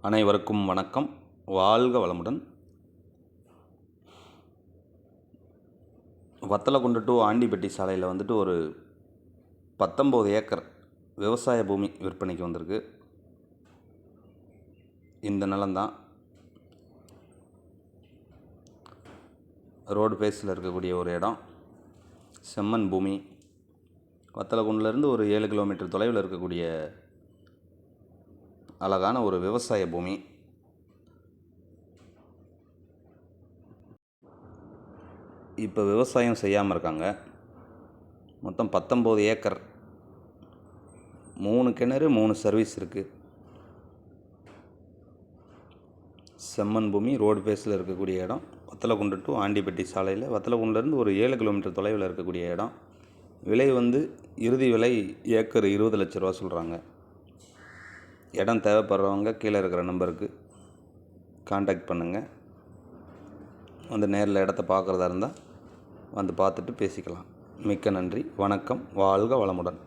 அனைவருக்கும் வணக்கம். வாழ்க வளமுடன். வத்தலக்குண்டு டு ஆண்டிப்பட்டி சாலையில் வந்துட்டு ஒரு பத்தொம்போது ஏக்கர் விவசாய பூமி விற்பனைக்கு வந்திருக்கு. இந்த நிலம்தான். ரோடு பேஸில் இருக்கக்கூடிய ஒரு இடம். செம்மண் பூமி. வத்தலக்குண்டுலேருந்து ஒரு ஏழு கிலோமீட்டர் தொலைவில் இருக்கக்கூடிய அழகான ஒரு விவசாய பூமி. இப்போ விவசாயம் செய்யாமல் இருக்காங்க. மொத்தம் பத்தொம்போது ஏக்கர். மூணு கிணறு மூணு சர்வீஸ் இருக்குது செம்மண் பூமி ரோடு பேஸில் இருக்கக்கூடிய இடம். வத்தலக்குண்டு டு ஆண்டிப்பட்டி சாலையில். வத்தலக்குண்டுலேருந்து ஒரு ஏழு கிலோமீட்டர் தொலைவில் இருக்கக்கூடிய இடம். விலை வந்து இறுதி விலை ஏக்கர் இருபது லட்ச ரூபா சொல்கிறாங்க இடம் தேவைப்படுறவங்க கீழே இருக்கிற நம்பருக்கு காண்டாக்ட் பண்ணுங்கள் வந்து நேரில் இடத்த பார்க்குறதா இருந்தால் வந்து பார்த்துட்டு பேசிக்கலாம். மிக்க நன்றி. வணக்கம். வாழ்க வளமுடன்.